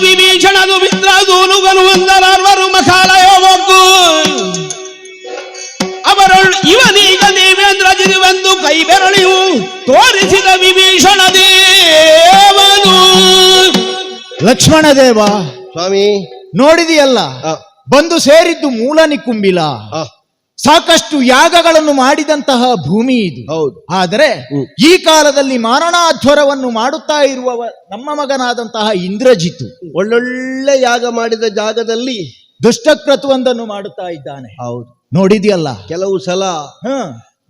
ವಿಭೀಷಣದು ಮಿತ್ರದೂನುಗನು ಒಂದರರ್ವರು ಮಖಾಲಯ ಒಗ್ಗು ಅವರು ಇವನೀಗ ದೇವೇಂದ್ರ ಜಿರುವೆಂದು ಕೈ ಬೆರಳಿಯು ತೋರಿಸಿದ ವಿಭೀಷಣ ದೇವನು. ಲಕ್ಷ್ಮಣ ದೇವ ಸ್ವಾಮಿ. ನೋಡಿದೆಯಲ್ಲ? ಬಂದು ಸೇರಿದ್ದು ಮೂಲ ನಿಕ್ಕುಂಬಿಲ. ಸಾಕಷ್ಟು ಯಾಗಗಳನ್ನು ಮಾಡಿದಂತಹ ಭೂಮಿ ಇದು. ಹೌದು. ಆದರೆ. ಈ ಕಾಲದಲ್ಲಿ ಮಾರಣಾಧ್ವರವನ್ನು ಮಾಡುತ್ತಾ ಇರುವವ ನಮ್ಮ ಮಗನಾದಂತಹ ಇಂದ್ರಜಿತು ಒಳ್ಳೊಳ್ಳೆ ಯಾಗ ಮಾಡಿದ ಜಾಗದಲ್ಲಿ ದುಷ್ಟಕ್ರತುವೊಂದನ್ನು ಮಾಡುತ್ತಾ ಇದ್ದಾನೆ. ಹೌದು. ನೋಡಿದೆಯಲ್ಲ? ಕೆಲವು ಸಲ ಹ.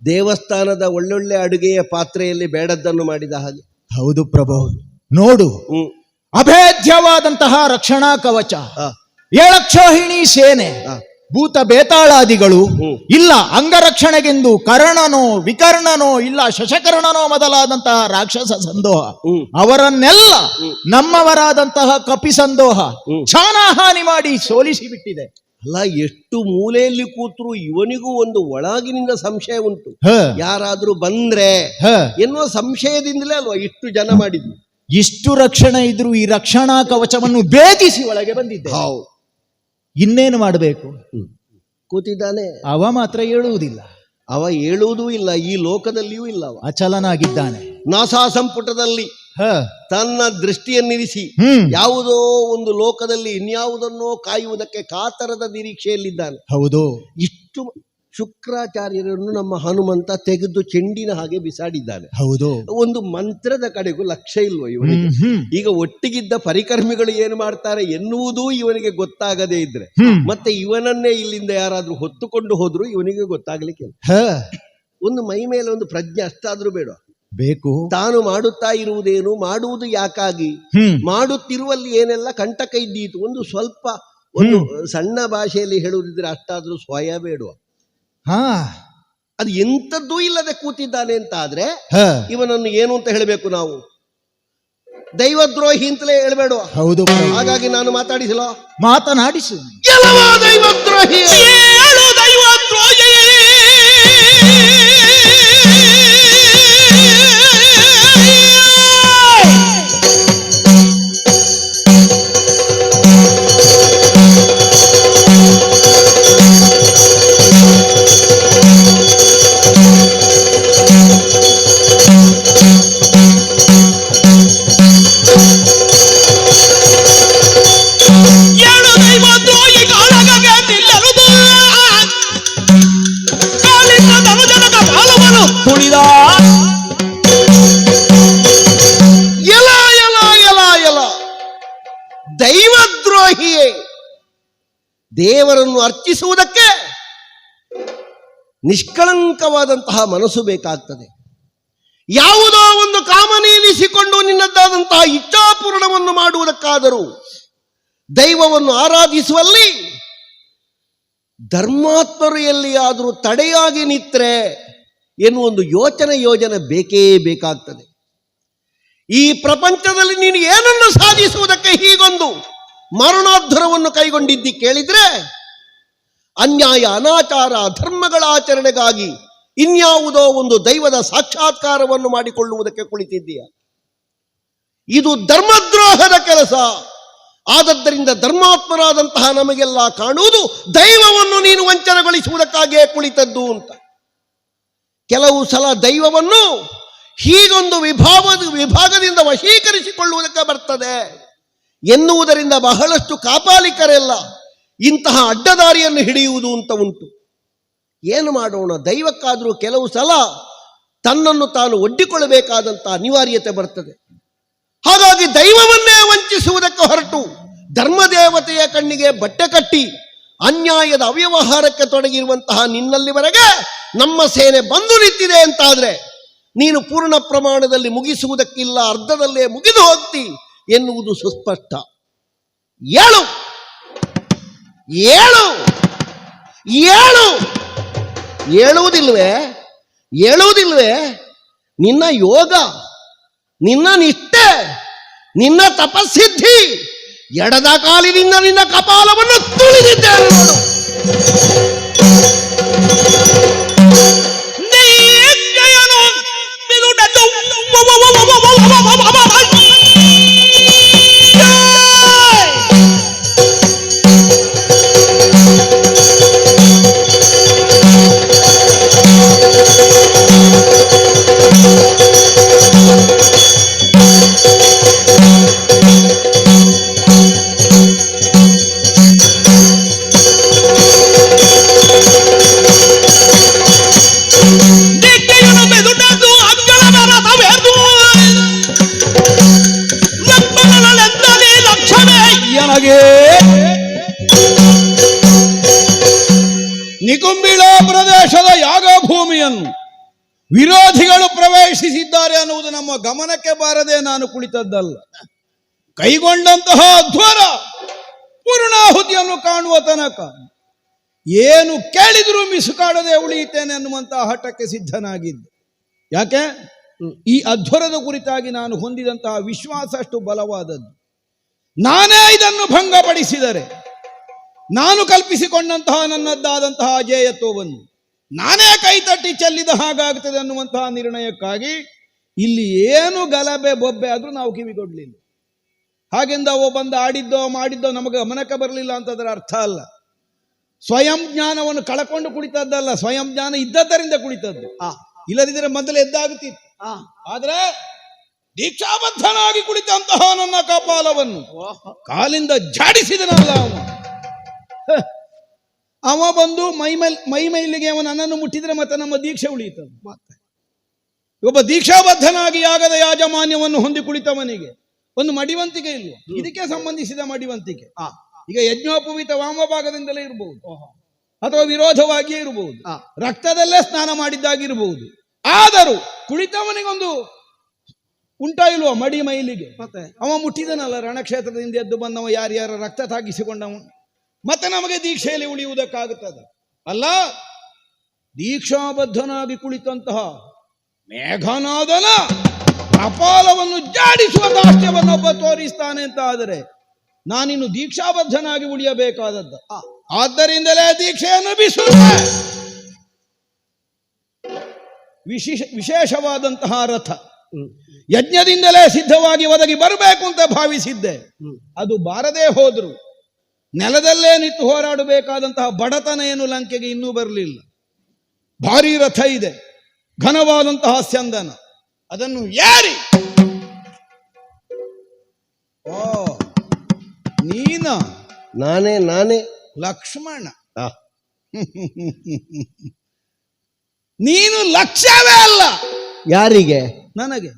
ದೇವಸ್ಥಾನದ ಒಳ್ಳೊಳ್ಳೆ ಅಡುಗೆಯ ಪಾತ್ರೆಯಲ್ಲಿ ಬೇಡದ್ದನ್ನು ಮಾಡಿದ ಹಾಗೆ. ಹೌದು ಪ್ರಭು. ನೋಡು. ಅಭೇದ್ಯವಾದಂತಹ ರಕ್ಷಣಾ ಕವಚ. ಏಳಕ್ಷೋಹಿಣಿ ಸೇನೆ. ಭೂತ ಬೇತಾಳಾದಿಗಳು. ಇಲ್ಲ ಅಂಗರಕ್ಷಣೆಗೆಂದು ಕರ್ಣನೋ ವಿಕರ್ಣನೋ ಇಲ್ಲ ಶಶಕರ್ಣನೋ ಮೊದಲಾದಂತಹ ರಾಕ್ಷಸ ಸಂದೋಹ. ಅವರನ್ನೆಲ್ಲ ನಮ್ಮವರಾದಂತಹ ಕಪಿ ಸಂದೋಹ. ಛಾನಹಾನಿ ಮಾಡಿ ಸೋಲಿಸಿ ಬಿಟ್ಟಿದೆ ಅಲ್ಲ ಎಷ್ಟು ಮೂಲೆಯಲ್ಲಿ ಕೂತ್ರು ಇವನಿಗೂ ಒಂದು ಒಳಗಿನಿಂದ ಸಂಶಯ ಉಂಟು. ಹ, ಯಾರಾದ್ರೂ ಬಂದ್ರೆ ಹ. ಎನ್ನುವ ಸಂಶಯದಿಂದಲೇ ಅಲ್ವಾ ಇಷ್ಟು ಜನ ಮಾಡಿದ್ವಿ ಇಷ್ಟು ರಕ್ಷಣೆ ಇದ್ರು ಈ ರಕ್ಷಣಾ ಕವಚವನ್ನು ಭೇದಿಸಿ ಒಳಗೆ ಬಂದಿದ್ದೆ. ಇನ್ನೇನು ಮಾಡಬೇಕು. ಕೂತಿದ್ದಾನೆ. ಅವ ಮಾತ್ರ ಹೇಳುವುದಿಲ್ಲ. ಅವ ಹೇಳುವುದೂ ಇಲ್ಲ ಈ ಲೋಕದಲ್ಲಿಯೂ ಇಲ್ಲ ಅವ. ಅಚಲನಾಗಿದ್ದಾನೆ. ನಾಸಾ ಸಂಪುಟದಲ್ಲಿ ಹ. ತನ್ನ ದೃಷ್ಟಿಯನ್ನಿರಿಸಿ ಯಾವುದೋ ಒಂದು ಲೋಕದಲ್ಲಿ ಇನ್ಯಾವುದನ್ನೋ ಕಾಯುವುದಕ್ಕೆ ಕಾತರದ ನಿರೀಕ್ಷೆಯಲ್ಲಿದ್ದಾನೆ. ಹೌದು. ಇಷ್ಟು ಶುಕ್ರಾಚಾರ್ಯರನ್ನು ನಮ್ಮ ಹನುಮಂತ ತೆಗೆದು ಚೆಂಡಿನ ಹಾಗೆ ಬಿಸಾಡಿದ್ದಾನೆ. ಹೌದು. ಒಂದು ಮಂತ್ರದ ಕಡೆಗೂ ಲಕ್ಷ್ಯ ಇಲ್ವೋ ಇವನಿಗೆ? ಈಗ ಒಟ್ಟಿಗಿದ್ದ ಪರಿಕರ್ಮಿಗಳು ಏನು ಮಾಡ್ತಾರೆ ಎನ್ನುವುದೂ ಇವನಿಗೆ ಗೊತ್ತಾಗದೇ ಇದ್ರೆ. ಮತ್ತೆ ಇವನನ್ನೇ ಇಲ್ಲಿಂದ ಯಾರಾದ್ರೂ ಹೊತ್ತುಕೊಂಡು ಹೋದ್ರು ಇವನಿಗೆ ಗೊತ್ತಾಗ್ಲಿಕ್ಕೆ ಒಂದು ಮೈ ಮೇಲೆ ಒಂದು ಪ್ರಜ್ಞೆ ಅಷ್ಟಾದ್ರೂ ಬೇಡ. ಬೇಕು. ತಾನು ಮಾಡುತ್ತಾ ಇರುವುದೇನು ಮಾಡುವುದು ಯಾಕಾಗಿ? ಮಾಡುತ್ತಿರುವಲ್ಲಿ ಏನೆಲ್ಲ ಕಂಟಕ ಇದ್ದೀತು? ಒಂದು ಸ್ವಲ್ಪ ಒಂದು ಸಣ್ಣ ಭಾಷೆಯಲ್ಲಿ ಹೇಳುವುದಿದ್ರೆ ಅಷ್ಟಾದ್ರೂ ಸ್ವಯ ಬೇಡುವ. ಹಾ. ಅದು ಎಂಥದ್ದೂ ಇಲ್ಲದೆ ಕೂತಿದ್ದಾನೆ ಅಂತ ಆದ್ರೆ ಹ. ಇವನನ್ನು ಏನು ಅಂತ ಹೇಳಬೇಕು ನಾವು? ದೈವದ್ರೋಹಿ ಅಂತಲೇ ಹೇಳಬೇಡ. ಹೌದು ಹಾಗಾಗಿ ನಾನು ಮಾತಾಡಿಸಲ ಮಾತನಾಡಿಸು. ದೈವದ್ರೋಹಿ. ದೈವದ್ರೋಹಿ ಎಲ ಎಲ ಎಲ ದೈವದ್ರೋಹಿಯೇ, ದೇವರನ್ನು ಅರ್ಚಿಸುವುದಕ್ಕೆ ನಿಷ್ಕಳಂಕವಾದಂತಹ ಮನಸ್ಸು ಬೇಕಾಗ್ತದೆ. ಯಾವುದೋ ಒಂದು ಕಾಮನೀಲಿಸಿಕೊಂಡು ನಿನ್ನದ್ದಾದಂತಹ ಇಚ್ಛಾಪೂರ್ಣವನ್ನು ಮಾಡುವುದಕ್ಕಾದರೂ ದೈವವನ್ನು ಆರಾಧಿಸುವಲ್ಲಿ ಧರ್ಮಾತ್ಮರು ಎಲ್ಲಿಯಾದರೂ ತಡೆಯಾಗಿ ನಿತ್ರೆ ಎನ್ನುವ ಒಂದು ಯೋಚನೆ ಯೋಜನೆ ಬೇಕೇ ಬೇಕಾಗ್ತದೆ. ಈ ಪ್ರಪಂಚದಲ್ಲಿ ನೀನು ಏನನ್ನು ಸಾಧಿಸುವುದಕ್ಕೆ ಹೀಗೊಂದು ಮರಣೋದ್ಧರವನ್ನು ಕೈಗೊಂಡಿದ್ದಿ ಕೇಳಿದ್ರೆ ಅನ್ಯಾಯ, ಅನಾಚಾರ ಧರ್ಮಗಳ ಆಚರಣೆಗಾಗಿ ಇನ್ಯಾವುದೋ ಒಂದು ದೈವದ ಸಾಕ್ಷಾತ್ಕಾರವನ್ನು ಮಾಡಿಕೊಳ್ಳುವುದಕ್ಕೆ ಕುಳಿತಿದ್ದೀಯ. ಇದು ಧರ್ಮದ್ರೋಹದ ಕೆಲಸ. ಆದದ್ದರಿಂದ ಧರ್ಮಾತ್ಮರಾದಂತಹ ನಮಗೆಲ್ಲ ಕಾಣುವುದು ದೈವವನ್ನು ನೀನು ವಂಚನೆಗೊಳಿಸುವುದಕ್ಕಾಗಿಯೇ ಕುಳಿತದ್ದು ಅಂತ. ಕೆಲವು ಸಲ ದೈವವನ್ನು ಹೀಗೊಂದು ವಿಭಾಗದ ವಿಭಾಗದಿಂದ ವಶೀಕರಿಸಿಕೊಳ್ಳುವುದಕ್ಕೆ ಬರ್ತದೆ ಎನ್ನುವುದರಿಂದ ಬಹಳಷ್ಟು ಕಾಪಾಲಿಕರೆಲ್ಲ ಇಂತಹ ಅಡ್ಡದಾರಿಯನ್ನು ಹಿಡಿಯುವುದು ಅಂತ ಉಂಟು. ಏನು ಮಾಡೋಣ, ದೈವಕ್ಕಾದರೂ ಕೆಲವು ಸಲ ತನ್ನನ್ನು ತಾನು ಒಡ್ಡಿಕೊಳ್ಳಬೇಕಾದಂಥ ಅನಿವಾರ್ಯತೆ ಬರ್ತದೆ. ಹಾಗಾಗಿ ದೈವವನ್ನೇ ವಂಚಿಸುವುದಕ್ಕೆ ಹೊರಟು ಧರ್ಮದೇವತೆಯ ಕಣ್ಣಿಗೆ ಬಟ್ಟೆ ಕಟ್ಟಿ ಅನ್ಯಾಯದ ಅವ್ಯವಹಾರಕ್ಕೆ ತೊಡಗಿರುವಂತಹ ನಿನ್ನಲ್ಲಿವರೆಗೆ ನಮ್ಮ ಸೇನೆ ಬಂದು ನಿಂತಿದೆ ಅಂತಾದ್ರೆ ನೀನು ಪೂರ್ಣ ಪ್ರಮಾಣದಲ್ಲಿ ಮುಗಿಸುವುದಕ್ಕಿಲ್ಲ, ಅರ್ಧದಲ್ಲೇ ಮುಗಿದು ಹೋಗ್ತಿ ಎನ್ನುವುದು ಸುಸ್ಪಷ್ಟ. ಏಳು! ಏಳು! ಏಳು! ಹೇಳುವುದಿಲ್ವೇ ಹೇಳುವುದಿಲ್ವೇ ನಿನ್ನ ಯೋಗ, ನಿನ್ನ ನಿಷ್ಠೆ, ನಿನ್ನ ತಪಸ್ಸಿದ್ಧಿ ಎಡದ ಕಾಲಿನಿಂದ ನಿನ್ನ ಕಪಾಲವನ್ನು ತುಳಿದಿದ್ದೇನೆ ನೋಡು ಕುಳಿತದ್ದಲ್ಲ. ಕೈಗೊಂಡಂತಹ ಅಧ್ವರ ಪೂರ್ಣಾಹುತಿಯನ್ನು ಕಾಣುವ ತನಕ ಏನು ಕೇಳಿದರೂ ಮಿಸುಕಾಡದೆ ಉಳಿಯುತ್ತೇನೆ ಅನ್ನುವಂತಹ ಹಠಕ್ಕೆ ಸಿದ್ಧನಾಗಿದ್ದೆ. ಯಾಕೆ? ಈ ಅಧ್ವರದ ಕುರಿತಾಗಿ ನಾನು ಹೊಂದಿದಂತಹ ವಿಶ್ವಾಸ ಅಷ್ಟು ಬಲವಾದದ್ದು. ನಾನೇ ಇದನ್ನು ಭಂಗಪಡಿಸಿದರೆ, ನಾನು ಕಲ್ಪಿಸಿಕೊಂಡಂತಹ ನನ್ನದ್ದಾದಂತಹ ಅಜೇಯತ್ವವನ್ನು ನಾನೇ ಕೈತಟ್ಟಿ ಚೆಲ್ಲಿದ ಹಾಗಾಗುತ್ತದೆ ಅನ್ನುವಂತಹ ನಿರ್ಣಯಕ್ಕಾಗಿ ಇಲ್ಲಿ ಏನು ಗಲಭೆ ಬೊಬ್ಬೆ ಆದರೂ ನಾವು ಕಿವಿಗೊಡ್ಲಿಲ್ಲ. ಹಾಗೆಂದ ಅವ ಬಂದು ಆಡಿದ್ದೋ ಮಾಡಿದ್ದೋ ನಮಗೆ ಗಮನಕ್ಕೆ ಬರಲಿಲ್ಲ ಅಂತದರ ಅರ್ಥ ಅಲ್ಲ. ಸ್ವಯಂ ಜ್ಞಾನವನ್ನು ಕಳಕೊಂಡು ಕುಳಿತದ್ದಲ್ಲ ಸ್ವಯಂ ಜ್ಞಾನ ಇದ್ದದ್ದರಿಂದ ಕುಳಿತದ್ದು. ಆ, ಇಲ್ಲದಿದ್ದರೆ ಮೊದಲು ಎದ್ದಾಗುತ್ತಿತ್ತು. ಆ, ಆದ್ರೆ ದೀಕ್ಷಾಬದ್ಧನಾಗಿ ಕುಳಿತಂತಹ ನನ್ನ ಕಪಾಲವನ್ನು ಕಾಲಿಂದ ಜಾಡಿಸಿದನಲ್ಲ ಅವನು. ಅವ ಬಂದು ಮೈ ಮೈ ಮೈಲಿಗೆ ಅವನು ನನ್ನನ್ನು ಮುಟ್ಟಿದ್ರೆ ಮತ್ತೆ ನಮ್ಮ ದೀಕ್ಷೆ ಉಳಿಯುತ್ತದೆ. ಒಬ್ಬ ದೀಕ್ಷಾಬದ್ಧನಾಗಿ ಯಾಗದ ಯಾಜಮಾನ್ಯವನ್ನು ಹೊಂದಿ ಕುಳಿತವನಿಗೆ ಒಂದು ಮಡಿವಂತಿಕೆ ಇಲ್ವ? ಇದಕ್ಕೆ ಸಂಬಂಧಿಸಿದ ಮಡಿವಂತಿಕೆ. ಆ, ಈಗ ಯಜ್ಞೋಪವೀತ ವಾಮಭಾಗದಿಂದಲೇ ಇರಬಹುದು ಅಥವಾ ವಿರೋಧವಾಗಿಯೇ ಇರಬಹುದು. ರಕ್ತದಲ್ಲೇ ಸ್ನಾನ ಮಾಡಿದ್ದಾಗಿರಬಹುದು ಆದರೂ ಕುಳಿತವನಿಗೊಂದು ಉಂಟಾ ಇಲ್ವೋ ಮಡಿ ಮೈಲಿಗೆ? ಮತ್ತೆ? ಅವ ಮುಟ್ಟಿದನಲ್ಲ ರಣಕ್ಷೇತ್ರದಿಂದ ಎದ್ದು ಬಂದವ ಯಾರ್ಯಾರ ರಕ್ತ ತಾಗಿಸಿಕೊಂಡವ? ಮತ್ತೆ ನಮಗೆ ದೀಕ್ಷೆಯಲ್ಲಿ ಉಳಿಯುವುದಕ್ಕಾಗುತ್ತದೆ. ಅಲ್ಲ ದೀಕ್ಷಾಬದ್ಧನಾಗಿ ಕುಳಿತಂತಹ ಮೇಘನಾದನ ಕಪಾಲವನ್ನು ಜಾಡಿಸುವ ದಾಷ್ಟ್ಯವನ್ನೊಬ್ಬ ತೋರಿಸ್ತಾನೆ ಅಂತ ಆದರೆ ನಾನಿನ್ನು ದೀಕ್ಷಾಬದ್ಧನಾಗಿ ಉಳಿಯಬೇಕಾದದ್ದು. ಆದ್ದರಿಂದಲೇ ದೀಕ್ಷೆಯನ್ನು ಬಿಸು ವಿಶೇಷ ವಿಶೇಷವಾದಂತಹ ರಥ. ಯಜ್ಞದಿಂದಲೇ ಸಿದ್ಧವಾಗಿ ಒದಗಿ ಬರಬೇಕು ಅಂತ ಭಾವಿಸಿದ್ದೆ. ಅದು ಬಾರದೇ ಹೋದ್ರು. ನೆಲದಲ್ಲೇ ನಿಂತು ಹೋರಾಡಬೇಕಾದಂತಹ ಬಡತನ ಏನು ಲಂಕೆಗೆ ಇನ್ನೂ ಬರಲಿಲ್ಲ. ಭಾರಿ ರಥ ಇದೆ. ಘನವಾದಂತಹ ಸ್ಯಂದನ. ಅದನ್ನು ಯಾರಿ? ಓ ನೀನ? ನಾನೇ ನಾನೇ. ಲಕ್ಷ್ಮಣ. ನೀನು ಲಕ್ಷ್ಯವೇ ಅಲ್ಲ. ಯಾರಿಗೆ? ನನಗೆ.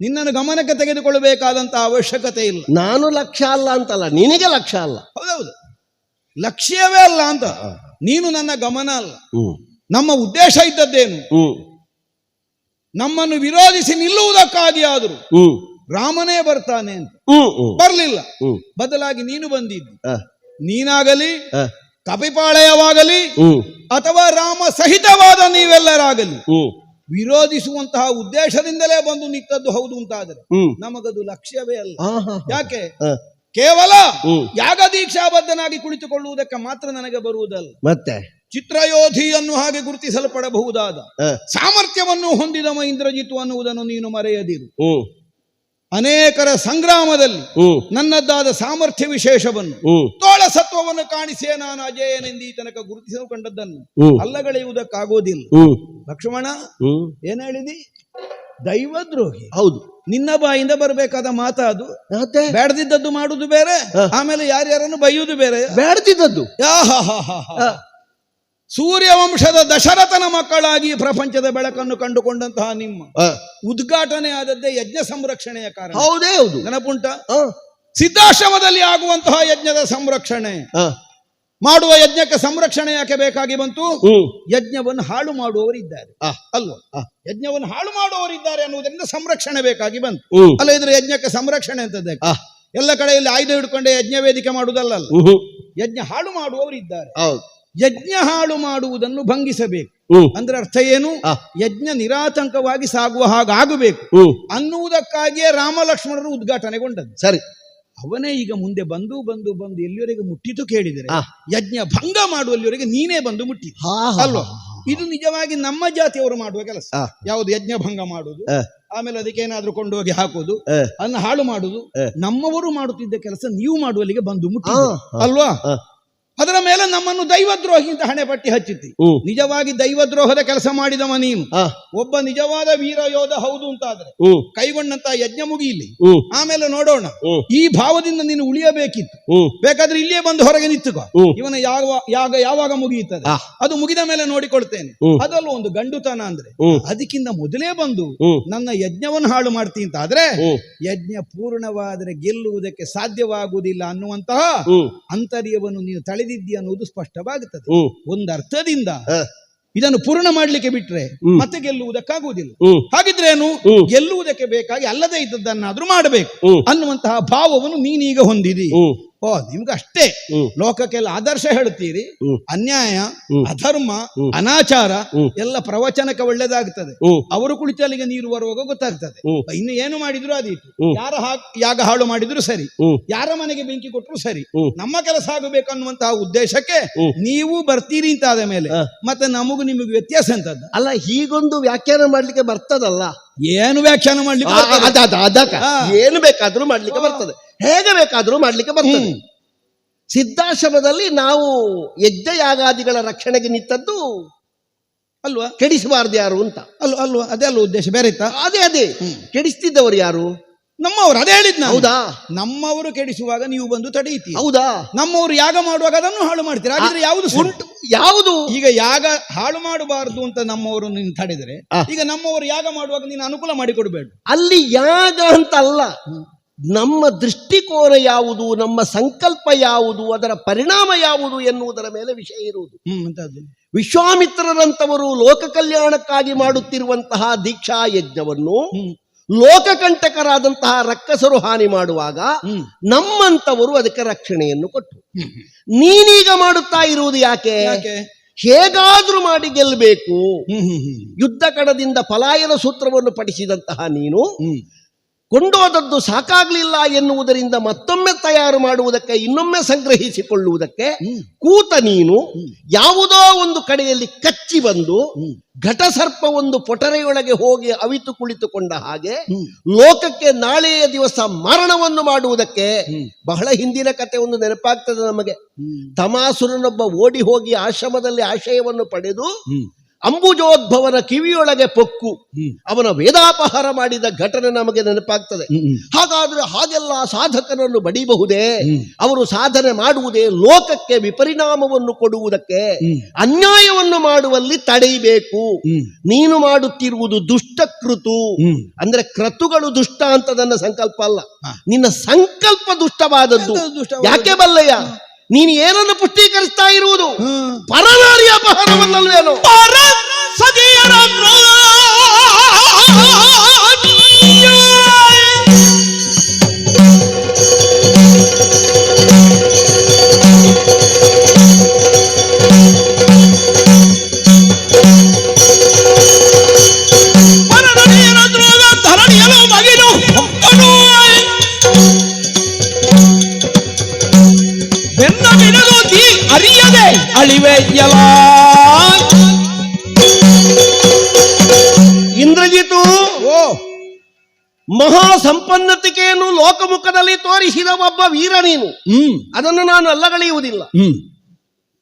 ನಿನ್ನನ್ನು ಗಮನಕ್ಕೆ ತೆಗೆದುಕೊಳ್ಳಬೇಕಾದಂತಹ ಅವಶ್ಯಕತೆ ಇಲ್ಲ. ನಾನು ಲಕ್ಷ್ಯ ಅಲ್ಲ ಅಂತಲ್ಲ ನಿನಗೆ ಲಕ್ಷ್ಯ ಅಲ್ಲ. ಹೌದೌದು. ಲಕ್ಷ್ಯವೇ ಅಲ್ಲ ಅಂತ. ನೀನು ನನ್ನ ಗಮನ ಅಲ್ಲ. ನಮ್ಮ ಉದ್ದೇಶ ಇದ್ದದ್ದೇನು? ನಮ್ಮನ್ನು ವಿರೋಧಿಸಿ ನಿಲ್ಲುವುದಕ್ಕಾಗಿ ಆದರೂ ರಾಮನೇ ಬರ್ತಾನೆ ಅಂತ. ಬರಲಿಲ್ಲ. ಬದಲಾಗಿ ನೀನು ಬಂದಿದ್ದಿ. ನೀನಾಗಲಿ ಕಪಿಪಾಳಯವಾಗಲಿ ಅಥವಾ ರಾಮ ಸಹಿತವಾದ ನೀವೆಲ್ಲರಾಗಲಿ ವಿರೋಧಿಸುವಂತಹ ಉದ್ದೇಶದಿಂದಲೇ ಬಂದು ನಿಂತದ್ದು ಹೌದು ಅಂತಾದರೆ ನಮಗದು ಲಕ್ಷ್ಯವೇ ಅಲ್ಲ. ಯಾಕೆ? ಕೇವಲ. ಯಾಗ ದೀಕ್ಷಾಬದ್ಧನಾಗಿ ಕುಳಿತುಕೊಳ್ಳುವುದಕ್ಕೆ ಮಾತ್ರ ನನಗೆ ಬರುವುದಲ್ಲ. ಮತ್ತೆ? ಚಿತ್ರಯೋಧಿಯನ್ನು ಹಾಗೆ ಗುರುತಿಸಲ್ಪಡಬಹುದಾದ ಸಾಮರ್ಥ್ಯವನ್ನು ಹೊಂದಿದ ಇಂದ್ರಜಿತ್ ಅನ್ನುವುದನ್ನು ನೀನು ಮರೆಯದಿರು. ಅನೇಕರ ಸಂಗ್ರಾಮದಲ್ಲಿ ನನ್ನದ್ದಾದ ಸಾಮರ್ಥ್ಯ ವಿಶೇಷವನ್ನು ತೋಳ ಸತ್ವವನ್ನು ಕಾಣಿಸೇ ನಾನು ಅಜಯನೆಂದು ಈ ತನಕ ಗುರುತಿಸಲು ಕಂಡದ್ದನ್ನು ಅಲ್ಲಗಳೆಯುವುದಕ್ಕಾಗೋದಿಲ್ಲ. ಲಕ್ಷ್ಮಣ ಏನ್ ಹೇಳಿದಿ? ದೈವದ್ರೋಹಿ. ಹೌದು. ನಿನ್ನ ಬಾಯಿಂದ ಬರಬೇಕಾದ ಮಾತಾದು ಅದು. ಬೇಡದಿದ್ದದ್ದು ಮಾಡುದು ಬೇರೆ. ಆಮೇಲೆ ಯಾರ್ಯಾರನ್ನು ಬೈಯುವುದು ಬೇರೆ? ಬೇಡದಿದ್ದದ್ದು. ಯಾಹಾಹಾಹಾ. ಸೂರ್ಯವಂಶದ ದಶರಥನ ಮಕ್ಕಳಾಗಿ ಪ್ರಪಂಚದ ಬೆಳಕನ್ನು ಕಂಡುಕೊಂಡಂತಹ ನಿಮ್ಮ ಉದ್ಘಾಟನೆ ಆದದ್ದೇ ಯಜ್ಞ ಸಂರಕ್ಷಣೆಯ ಕಾರಣ. ಹೌದೇ ಹೌದು. ನೆನಪುಂಟ? ಸಿದ್ಧಾಶ್ರಮದಲ್ಲಿ ಆಗುವಂತಹ ಯಜ್ಞದ ಸಂರಕ್ಷಣೆ. ಮಾಡುವ ಯಜ್ಞಕ್ಕೆ ಸಂರಕ್ಷಣೆ ಯಾಕೆ ಬೇಕಾಗಿ ಬಂತು? ಯಜ್ಞವನ್ನು ಹಾಳು ಮಾಡುವವರಿದ್ದಾರೆ. ಇದ್ದಾರೆ ಅಲ್ವಾ. ಯಜ್ಞವನ್ನು ಹಾಳು ಮಾಡುವವರಿದ್ದಾರೆ ಅನ್ನುವುದರಿಂದ ಸಂರಕ್ಷಣೆ ಬೇಕಾಗಿ ಬಂತು. ಅಲ್ಲ ಇದ್ರೆ ಯಜ್ಞಕ್ಕೆ ಸಂರಕ್ಷಣೆ ಅಂತದ್ದೇ ಎಲ್ಲ ಕಡೆಯಲ್ಲಿ ಆಯ್ದು ಹಿಡ್ಕೊಂಡೆ ಯಜ್ಞ ವೇದಿಕೆ ಮಾಡುವುದಲ್ಲ ಅಲ್ಲ. ಯಜ್ಞ ಹಾಳು ಮಾಡುವವರಿದ್ದಾರೆ. ಹೌದು. ಯಜ್ಞ ಹಾಳು ಮಾಡುವುದನ್ನು ಭಂಗಿಸಬೇಕು. ಅಂದ್ರೆ ಅರ್ಥ ಏನು? ಯಜ್ಞ ನಿರಾತಂಕವಾಗಿ ಸಾಗುವ ಹಾಗಾಗಬೇಕು ಅನ್ನುವುದಕ್ಕಾಗಿಯೇ ರಾಮ ಲಕ್ಷ್ಮಣರು ಉದ್ಘಾಟನೆಗೊಂಡದ್ದು. ಸರಿ. ಅವನೇ ಈಗ ಮುಂದೆ ಬಂದು ಬಂದು ಬಂದು ಎಲ್ಲಿವರೆಗೆ ಮುಟ್ಟಿತು ಕೇಳಿದರೆ. ಯಜ್ಞ ಭಂಗ ಮಾಡುವಲ್ಲಿವರೆಗೆ ನೀನೇ ಬಂದು ಮುಟ್ಟಿ ಅಲ್ವಾ? ಇದು ನಿಜವಾಗಿ ನಮ್ಮ ಜಾತಿಯವರು ಮಾಡುವ ಕೆಲಸ. ಯಾವುದು? ಯಜ್ಞ ಭಂಗ ಮಾಡುದು ಆಮೇಲೆ ಅದಕ್ಕೆ ಏನಾದ್ರೂ ಕೊಂಡೋಗಿ ಹಾಕುದು ಹಾಕೋದು ಅದನ್ನ ಹಾಳು ಮಾಡುದು ನಮ್ಮವರು ಮಾಡುತ್ತಿದ್ದ ಕೆಲಸ ನೀವು ಮಾಡುವಲ್ಲಿಗೆ ಬಂದು ಮುಟ್ಟಿ. ಅಲ್ವಾ. ಅದರ ಮೇಲೆ ನಮ್ಮನ್ನು ದೈವದ್ರೋಹಿ ಅಂತ ಹಣೆ ಪಟ್ಟಿ ಹಚ್ಚಿತಿ ನಿಜವಾಗಿ ದೈವದ್ರೋಹದ ಕೆಲಸ ಮಾಡಿದವ ನೀನು. ಒಬ್ಬ ನಿಜವಾದ ವೀರ ಯೋಧ ಹೌದು ಅಂತಾದ್ರೆ ಕೈಗೊಂಡಂತ ಯಜ್ಞ ಮುಗಿಯಲಿ ಆಮೇಲೆ ನೋಡೋಣ. ಈ ಭಾವದಿಂದ ನೀನು ಉಳಿಯಬೇಕಿತ್ತು. ಬೇಕಾದ್ರೆ ಇಲ್ಲಿಯೇ ಬಂದು ಹೊರಗೆ ನಿಂತುಕೋ. ಇವನ ಯಾವ ಯಾಗ ಯಾವಾಗ ಮುಗಿಯುತ್ತದೆ? ಅದು ಮುಗಿದ ಮೇಲೆ ನೋಡಿಕೊಳ್ತೇನೆ. ಅದಲ್ಲ ಒಂದು ಗಂಡುತನ ಅಂದ್ರೆ ಅದಕ್ಕಿಂತ ಮೊದಲೇ ಬಂದು ನನ್ನ ಯಜ್ಞವನ್ನು ಹಾಳು ಮಾಡ್ತೀನಿ ಅಂತ ಆದ್ರೆ ಯಜ್ಞ ಪೂರ್ಣವಾದರೆ ಗೆಲ್ಲುವುದಕ್ಕೆ ಸಾಧ್ಯವಾಗುವುದಿಲ್ಲ ಅನ್ನುವಂತಹ ಅಂತರ್ಯವನ್ನು ನೀನು ತಳೆದಿದ್ದಿ ಅನ್ನುವುದು ಸ್ಪಷ್ಟವಾಗುತ್ತದೆ. ಒಂದು ಅರ್ಥದಿಂದ ಇದನ್ನು ಪೂರ್ಣ ಮಾಡ್ಲಿಕ್ಕೆ ಬಿಟ್ರೆ ಮತ್ತೆ ಗೆಲ್ಲುವುದಕ್ಕಾಗುವುದಿಲ್ಲ. ಹಾಗಿದ್ರೆ ಏನು? ಗೆಲ್ಲುವುದಕ್ಕೆ ಬೇಕಾಗಿ ಅಲ್ಲದೆ ಇದ್ದದ್ದನ್ನಾದ್ರೂ ಮಾಡಬೇಕು. ಅನ್ನುವಂತಹ ಭಾವವನ್ನು ನೀನೀಗ ಹೊಂದಿದಿ. ಓ ನಿಮ್ಗೆ ಅಷ್ಟೇ ಹ್ಮ್. ಲೋಕಕ್ಕೆಲ್ಲ ಆದರ್ಶ ಹೇಳ್ತೀರಿ ಅನ್ಯಾಯ ಅಧರ್ಮ ಅನಾಚಾರ ಎಲ್ಲ ಪ್ರವಚನಕ್ಕೆ ಒಳ್ಳೇದಾಗ್ತದೆ. ಅವರು ಕುಳಿತಲ್ಲಿಗೆ ನೀರು ಬರುವಾಗ ಗೊತ್ತಾಗ್ತದೆ. ಇನ್ನು ಏನು ಮಾಡಿದ್ರು ಅದೀತು. ಯಾರ ಹಾ- ಯಾಗ ಹಾಳು ಮಾಡಿದ್ರು ಸರಿ. ಯಾರ ಮನೆಗೆ ಬೆಂಕಿ ಕೊಟ್ಟರು ಸರಿ. ನಮ್ಮ ಕೆಲಸ ಆಗಬೇಕು ಅನ್ನುವಂತಹ ಉದ್ದೇಶಕ್ಕೆ ನೀವು ಬರ್ತೀರಿ ಅಂತ ಆದ ಮೇಲೆ ಮತ್ತೆ ನಮಗೂ ನಿಮಗೆ ವ್ಯತ್ಯಾಸ ಅಂತದ್ದು ಅಲ್ಲ ಹೀಗೊಂದು ವ್ಯಾಖ್ಯಾನ ಮಾಡ್ಲಿಕ್ಕೆ ಬರ್ತದಲ್ಲ? ಏನು ವ್ಯಾಖ್ಯಾನ ಮಾಡ್ಲಿಕ್ಕೆ ಬರ್ತದೆ? ಅದಕ್ಕ. ಏನು ಬೇಕಾದ್ರೂ ಮಾಡ್ಲಿಕ್ಕೆ ಬರ್ತದೆ. ಹೇಗೆ ಬೇಕಾದ್ರೂ ಮಾಡ್ಲಿಕ್ಕೆ ಬರ್ತದೆ. ಸಿದ್ಧಾಶ್ರಮದಲ್ಲಿ ನಾವು ಯಜ್ಞ ಯಾಗಾದಿಗಳ ರಕ್ಷಣೆಗೆ ನಿಂತದ್ದು ಅಲ್ವಾ? ಕೆಡಿಸಬಾರ್ದು ಯಾರು ಅಂತ. ಅಲ್ವಾ ಅಲ್ವಾ. ಅದೇ ಅಲ್ವಾ ಉದ್ದೇಶ. ಬೇರೆ ಇತ್ತಾ? ಅದೇ ಅದೇ. ಕೆಡಿಸ್ತಿದ್ದವರು ಯಾರು? ನಮ್ಮವರು ಅದೇ ಹೇಳಿದ್ನ ಹೌದಾ? ನಮ್ಮವರು ಕೆಡಿಸುವಾಗ ನೀವು ಬಂದು ತಡೆಯಿತಿ ಹೌದಾ? ನಮ್ಮವರು ಯಾಗ ಮಾಡುವಾಗ ಅದನ್ನು ಹಾಳು ಮಾಡ್ತೀರಾ. ಹಾಗಿದ್ರೆ ಯಾವುದು? ಉಂಟು ಯಾವುದು? ಈಗ ಯಾಗ ಹಾಳು ಮಾಡಬಾರದು ಅಂತ ನಮ್ಮವರು ನೀನು ತಡೆದರೆ ಈಗ ನಮ್ಮವರು ಯಾಗ ಮಾಡುವಾಗ ನೀನು ಅನುಕೂಲ ಮಾಡಿಕೊಡ್ಬೇಡ. ಅಲ್ಲಿ ಯಾಗ ಅಂತ ಅಲ್ಲ ನಮ್ಮ ದೃಷ್ಟಿಕೋನ ಯಾವುದು ನಮ್ಮ ಸಂಕಲ್ಪ ಯಾವುದು ಅದರ ಪರಿಣಾಮ ಯಾವುದು ಎನ್ನುವುದರ ಮೇಲೆ ವಿಷಯ ಇರುವುದು. ವಿಶ್ವಾಮಿತ್ರರಂತವರು ಲೋಕ ಕಲ್ಯಾಣಕ್ಕಾಗಿ ಮಾಡುತ್ತಿರುವಂತಹ ದೀಕ್ಷಾ ಯಜ್ಞವನ್ನು ಲೋಕಕಂಟಕರಾದಂತಹ ರಕ್ಕಸರು ಹಾನಿ ಮಾಡುವಾಗ ನಮ್ಮಂತವರು ಅದಕ್ಕೆ ರಕ್ಷಣೆಯನ್ನು ಕೊಟ್ಟರು ನೀನೀಗ ಮಾಡುತ್ತಾ ಇರುವುದು ಯಾಕೆ? ಹೇಗಾದ್ರೂ ಮಾಡಿ ಗೆಲ್ಲಬೇಕು ಹ್ಮ್ ಹ್ಮ್ ಹ್ಮ್. ಯುದ್ಧ ಕಣದಿಂದ ಪಲಾಯನ ಸೂತ್ರವನ್ನು ಪಡಿಸಿದಂತಹ ನೀನು ಕೊಂಡೋದದ್ದು ಸಾಕಾಗ್ಲಿಲ್ಲ ಎನ್ನುವುದರಿಂದ ಮತ್ತೊಮ್ಮೆ ತಯಾರು ಮಾಡುವುದಕ್ಕೆ ಇನ್ನೊಮ್ಮೆ ಸಂಗ್ರಹಿಸಿಕೊಳ್ಳುವುದಕ್ಕೆ ಕೂತ ನೀನು ಯಾವುದೋ ಒಂದು ಕಡೆಯಲ್ಲಿ ಕಚ್ಚಿ ಬಂದು. ಘಟಸರ್ಪ ಒಂದು ಪೊಟರೆಯೊಳಗೆ ಹೋಗಿ ಅವಿತು ಕುಳಿತುಕೊಂಡ ಹಾಗೆ ಲೋಕಕ್ಕೆ ನಾಳೆಯ ದಿವಸ ಮರಣವನ್ನು ಮಾಡುವುದಕ್ಕೆ ಬಹಳ ಹಿಂದಿನ ಕತೆ ಒಂದು ನೆನಪಾಗ್ತದೆ ನಮಗೆ. ತಮಾಸುರನೊಬ್ಬ ಓಡಿ ಹೋಗಿ ಆಶ್ರಮದಲ್ಲಿ ಆಶಯವನ್ನು ಪಡೆದು ಅಂಬುಜೋದ್ಭವನ ಕಿವಿಯೊಳಗೆ ಪೊಕ್ಕು. ಅವನ ವೇದಾಪಹಾರ ಮಾಡಿದ ಘಟನೆ ನಮಗೆ ನೆನಪಾಗ್ತದೆ. ಹಾಗಾದ್ರೆ ಹಾಗೆಲ್ಲ ಸಾಧಕರನ್ನು ಬಡಿಬಹುದೇ? ಅವರು ಸಾಧನೆ ಮಾಡುವುದೇ ಲೋಕಕ್ಕೆ ವಿಪರಿಣಾಮವನ್ನು ಕೊಡುವುದಕ್ಕೆ? ಅನ್ಯಾಯವನ್ನು ಮಾಡುವಲ್ಲಿ ತಡೆಯಬೇಕು. ನೀನು ಮಾಡುತ್ತಿರುವುದು ದುಷ್ಟಕೃತು. ಕೃತು ಅಂದ್ರೆ ಕ್ರತುಗಳು ದುಷ್ಟ ಅಂತ ನನ್ನ ಸಂಕಲ್ಪ ಅಲ್ಲ. ನಿನ್ನ ಸಂಕಲ್ಪ ದುಷ್ಟವಾದದ್ದು. ಯಾಕೆ ಬಲ್ಲಯ್ಯ ನೀನು ಏನನ್ನು ಪುಷ್ಟೀಕರಿಸ್ತಾ ಇರುವುದು? ಪರನಾರಿ ಅಪಹಾರವನ್ನಲ್ವೇನೋ ಅಳಿವೆಯಲ ಇಂದ್ರಜಿತು ಓ. ಮಹಾ ಸಂಪನ್ನತಿಕೆಯನ್ನು ಲೋಕಮುಖದಲ್ಲಿ ತೋರಿಸಿದ ಒಬ್ಬ ವೀರ ನೀನು. ಅದನ್ನು ನಾನು ಅಲ್ಲಗಳೆಯುವುದಿಲ್ಲ.